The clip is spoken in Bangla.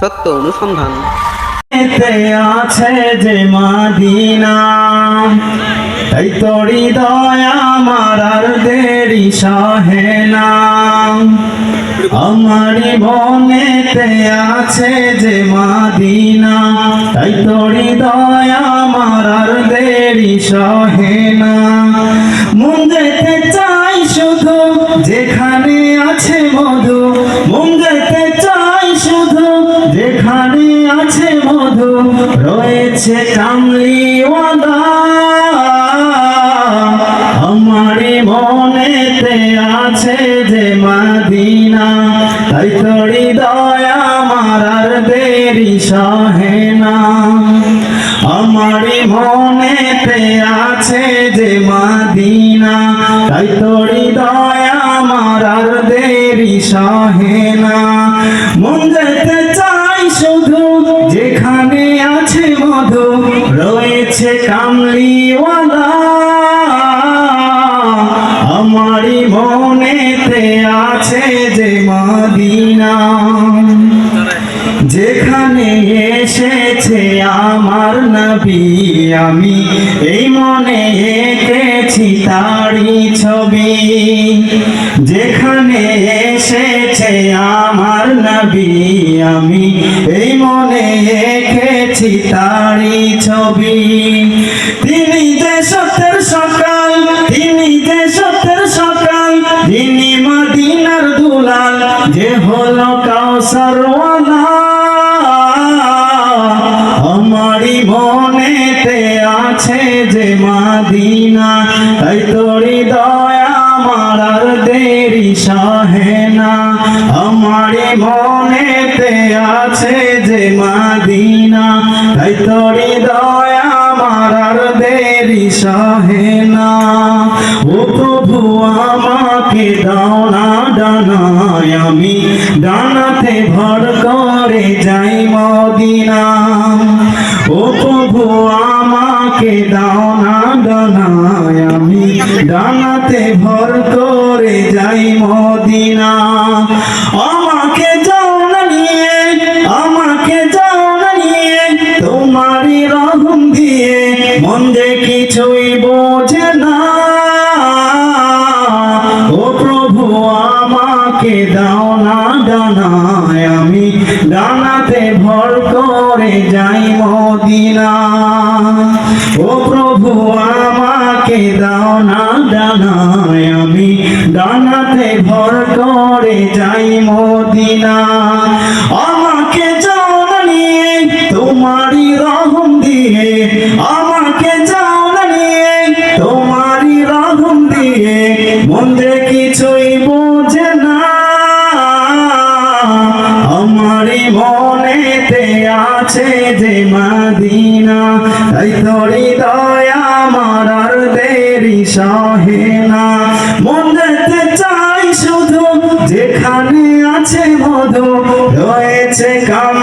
সত্য অনুসন্ধান। আছে যে মাদিনা, তাই দয়া আমার আর দেরি সহে না। আমারি মনেতে আছে যে মাদিনা, তাই তোরি দয়া আমার আর দেরি সহে না। যেখানে আছে মধু, রয়েছে কামলিওয়ালা। আমারি মনেতে আছে যে মাদিনা, তাই তোরি দয়া আমার আর দেরি সহে আমারি মনেতে আছে যে মাদিনা, তাই তোরি দয়া আমার আর দেরি সহে মন যেতে শুধু যেখানে আছে মধু রয়েছে কামলিওয়ালা। আমারই মনেতে আছে যে মাদিনা। যেখানে এসেছে আমার নবী, আমি এই মনে এঁকেছি তারি ছবি। যেখানে এসেছে আমার নবী, আমি এই মনে এঁকেছি তারি ছবি। তিনি যে সত্যের সকাল, তিনি যে সত্যের সকাল, তিনি মদিনার দুলাল, যে হলো কাউসারওয়ালা তাই তোরি দয়া আমার আর দেরি সহে না। আমারি মনেতে আছে যে মাদিনা। তাই তোরি দয়া আমার আর দেরি সহে না। ও প্রভু, আমাকে দাও না ডানায়। আমি ডানাতে ভর করে যাই মদিনা। ও প্রভু, আমাকে দাও না আমি ডানাতে ভর করে যাই মদিনা। আমাকে যাও না নিয়ে, আমাকে যাও না নিয়ে, তোমারই রহম দিয়ে মন যে কিছুই বোঝে না। ও প্রভু, আমাকে দাও না ডানায় আমি ডানাতে ভর করে যাই মদিনা। ও প্রভু, আমাকে দাও না ডানায় আমি। ডানাতে ভর করে যাই মদিনা। আছে যে মাদিনা, তাই তোরি দয়া মারার দেরি সহে না। মন চাই শুধু যেখানে আছে মধু, রয়েছে কাম